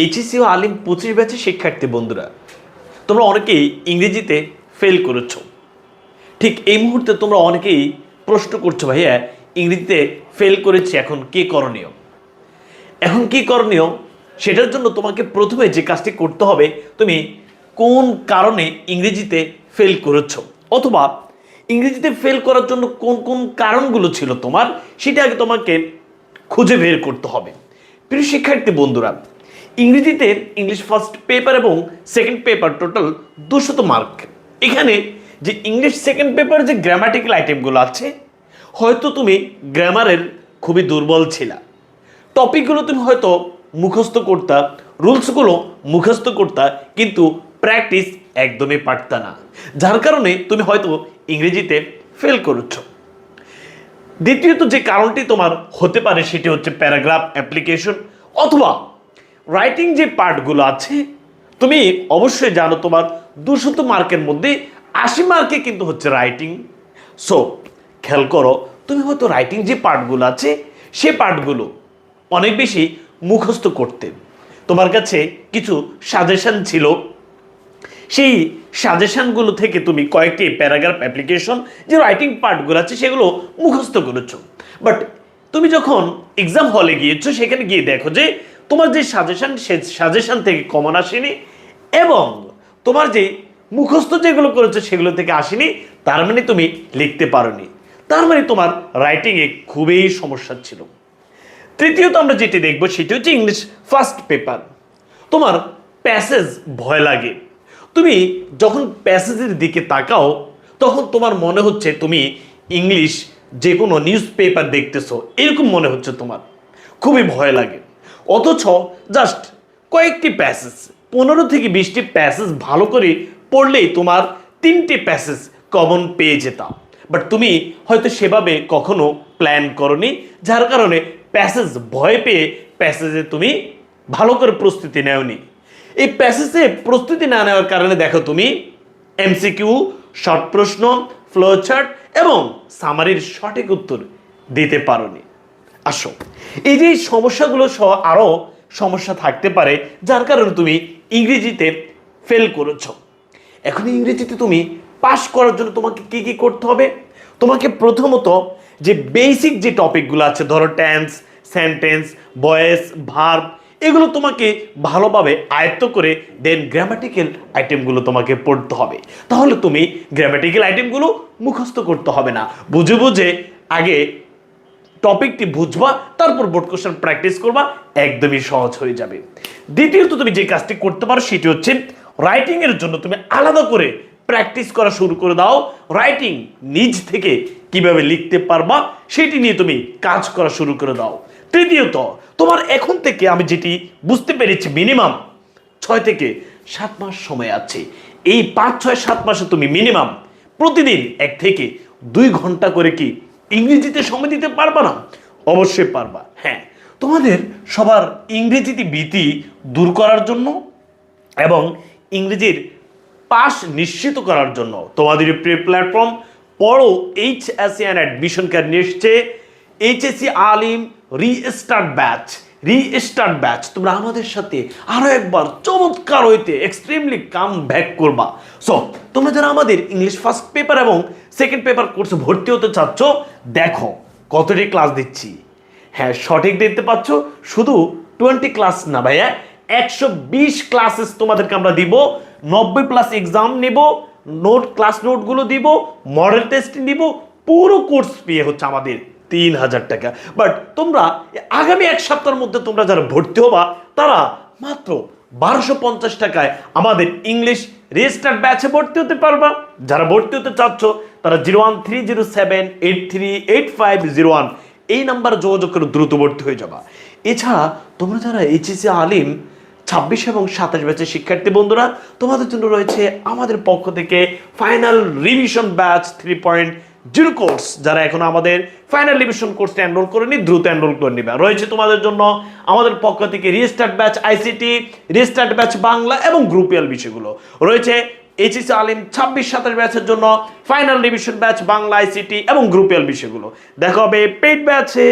HSC ও আলিম পঁচিশ ব্যাচের শিক্ষার্থী বন্ধুরা, তোমরা অনেকেই ইংরেজিতে ফেল করেছ। ঠিক এই মুহূর্তে তোমরা অনেকেই প্রশ্ন করছ, ভাইয়া, ইংরেজিতে ফেল করেছি, এখন কি করণীয়? এখন কি করণীয়? সেটার জন্য তোমাকে প্রথমে যে কাজটি করতে হবে, তুমি কোন কারণে ইংরেজিতে ফেল করেছ? অথবা ইংরেজিতে ফেল করার জন্য কোন কোন কারণগুলো ছিল তোমার? সেটা আগে তোমাকে খুঁজে বের করতে হবে। প্রিয় শিক্ষার্থী বন্ধুরা ইংরেজিতে ইংলিশ ফার্স্ট পেপার এবং সেকেন্ড পেপার টোটাল দুশত মার্ক এখানে যে ইংলিশ সেকেন্ড পেপার যে গ্রামাটিক্যাল আইটেমগুলো আছে, হয়তো তুমি গ্রামারের খুবই দুর্বল ছিলা। টপিকগুলো তুমি হয়তো মুখস্থ করতা রুলসগুলো মুখস্থ করতা, কিন্তু প্র্যাকটিস একদমই পারতা না। যার কারণে তুমি হয়তো ইংরেজিতে ফেল করেছ। দ্বিতীয়ত যে কারণটি তোমার হতে পারে, সেটি হচ্ছে প্যারাগ্রাফ অ্যাপ্লিকেশন অথবা রাইটিং যে পার্টগুলো আছে, তুমি অবশ্যই জানো তোমার দুশত মার্কের মধ্যে আশি মার্কে কিন্তু হচ্ছে রাইটিং সো খেয়াল করো, তুমি হয়তো রাইটিং যে পার্টগুলো আছে, সে পার্টগুলো অনেক বেশি মুখস্থ করতে। তোমার কাছে কিছু সাজেশান ছিল। সেই সাজেশনগুলো থেকে তুমি কয়েকটি প্যারাগ্রাফ অ্যাপ্লিকেশন যে রাইটিং পার্টগুলো আছে, সেগুলো মুখস্থ করেছ। বাট তুমি যখন এক্সাম হলে গিয়েছো, সেখানে গিয়ে দেখো যে তোমার যে সাজেশান সে সাজেশান থেকে কমন আসেনি এবং তোমার যে মুখস্থ যেগুলো করেছ সেগুলো থেকে আসেনি, তার মানে তুমি লিখতে পারোনি। তার মানে তোমার রাইটিংয়ে খুবই সমস্যা ছিল। তৃতীয়ত আমরা যেটি দেখব, সেটি হচ্ছে ইংলিশ ফার্স্ট পেপার তোমার প্যাসেজ ভয় লাগে। তুমি যখন প্যাসেজের দিকে তাকাও, তখন তোমার মনে হচ্ছে তুমি ইংলিশ যে কোনো নিউজ পেপার দেখতেছো, এরকম মনে হচ্ছে তোমার। খুবই ভয় লাগে। অথচ জাস্ট কয়েকটি প্যাসেজ পনেরো থেকে বিশটি প্যাসেজ ভালো করে পড়লেই তোমার তিনটি প্যাসেজ কমন পেয়ে যেতাম বাট তুমি হয়তো সেভাবে কখনো প্ল্যান করনি, যার কারণে প্যাসেজ ভয় পেয়ে প্যাসেজে তুমি ভালো করে প্রস্তুতি নেওনি। এই প্যাসেজে প্রস্তুতি না নেওয়ার কারণে দেখো তুমি এমসিকিউ শর্ট প্রশ্ন ফ্লো চার্ট এবং সামারির সঠিক উত্তর দিতে পারোনি। আসো। এই যে সমস্যাগুলো সহ আরও সমস্যা থাকতে পারে, যার কারণে তুমি ইংরেজিতে ফেল করেছ। এখন ইংরেজিতে তুমি পাস করার জন্য তোমাকে কি কি করতে হবে? তোমাকে প্রথমত যে বেসিক যে টপিকগুলো আছে, ধরো টেন্স সেন্টেন্স ভয়েস ভার্ব এগুলো তোমাকে ভালোভাবে আয়ত্ত করে দেন গ্রামাটিক্যাল আইটেমগুলো তোমাকে পড়তে হবে। তাহলে তুমি গ্রামাটিক্যাল আইটেমগুলো মুখস্থ করতে হবে না। বুঝে বুঝে আগে টপিকটি বুঝবা, তারপর বোর্ড কোশ্চেন প্র্যাকটিস করবা, একদমই সহজ হয়ে যাবে। দ্বিতীয়ত তুমি যে কাজটি করতে পারো, সেটি হচ্ছে রাইটিং এর জন্য তুমি আলাদা করে প্র্যাকটিস করা শুরু করে দাও। রাইটিং নিজ থেকে কীভাবে লিখতে পারবা, সেটি নিয়ে তুমি কাজ করা শুরু করে দাও। তৃতীয়ত, তোমার এখন থেকে আমি যেটি বুঝতে পেরেছি মিনিমাম ছয় থেকে সাত মাস সময় আছে। এই পাঁচ, ছয়, সাত মাসে তুমি মিনিমাম প্রতিদিন এক থেকে দুই ঘণ্টা করে কি ইংরেজিতে সময় দিতে পারবা না? অবশ্যই পারবা। হ্যাঁ। তোমাদের সবার ইংরেজিতে ভীতি দূর করার জন্য এবং ইংরেজির পাস নিশ্চিত করার জন্য তোমাদের প্রিয় প্ল্যাটফর্ম পড়ো H S N admission card নিয়ে এসছে। HSC Alim restart batch restart batch তোমরা আমাদের সাথে আরও একবার চমৎকার হইতে এক্সট্রিমলি কাম ব্যাক করবা। সো তোমরা যারা আমাদের ইংলিশ ফার্স্ট পেপার এবং সেকেন্ড পেপার কোর্সে ভর্তি হতে চাচ্ছ, দেখো কতটি ক্লাস দিচ্ছি। হ্যাঁ সঠিক দেখতে পাচ্ছ, শুধু টোয়েন্টি ক্লাস না ভাইয়া, একশো বিশ ক্লাসেস তোমাদেরকে আমরা দিব, নব্বই প্লাস এক্সাম নেব নোট ক্লাস নোটগুলো দিব মডেল টেস্ট দিব, পুরো কোর্স পেয়ে হচ্ছে আমাদের তিন হাজার টাকা। বাট তোমরা আগামী এক সপ্তাহের মধ্যে তোমরা যারা ভর্তি হবা, তারা মাত্র বারোশো পঞ্চাশ টাকায় আমাদের ইংলিশ রেজিস্টার ব্যাচে ভর্তি হতে পারবা। যারা ভর্তি হতে চাচ্ছ, তারা zero one three zero seven eight three eight five zero one এই নাম্বারে যোগাযোগ করে দ্রুত ভর্তি হয়ে যাবা। এছাড়া তোমরা যারা এইচএসি আলিম, ছাব্বিশ এবং সাতাশ ব্যাচের শিক্ষার্থী বন্ধুরা, তোমাদের জন্য রয়েছে আমাদের পক্ষ থেকে final revision batch three point zero course যারা এখন আমাদের ফাইনাল রিভিশন কোর্সটা এনরোল করেনি দ্রুত এনরোল করে নিবে। রয়েছে তোমাদের জন্য আমাদের পক্ষ থেকে restart batch ICT restart batch Bangla এবং গ্রুপিয়াল বিষয়গুলো। রয়েছে এইচএসি আলিম ছাব্বিশ, সাতাশ ব্যাচের জন্য final revision batch Bangla ICT এবং গ্রুপিয়াল বিষয়গুলো। দেখা হবে পেইড ব্যাচে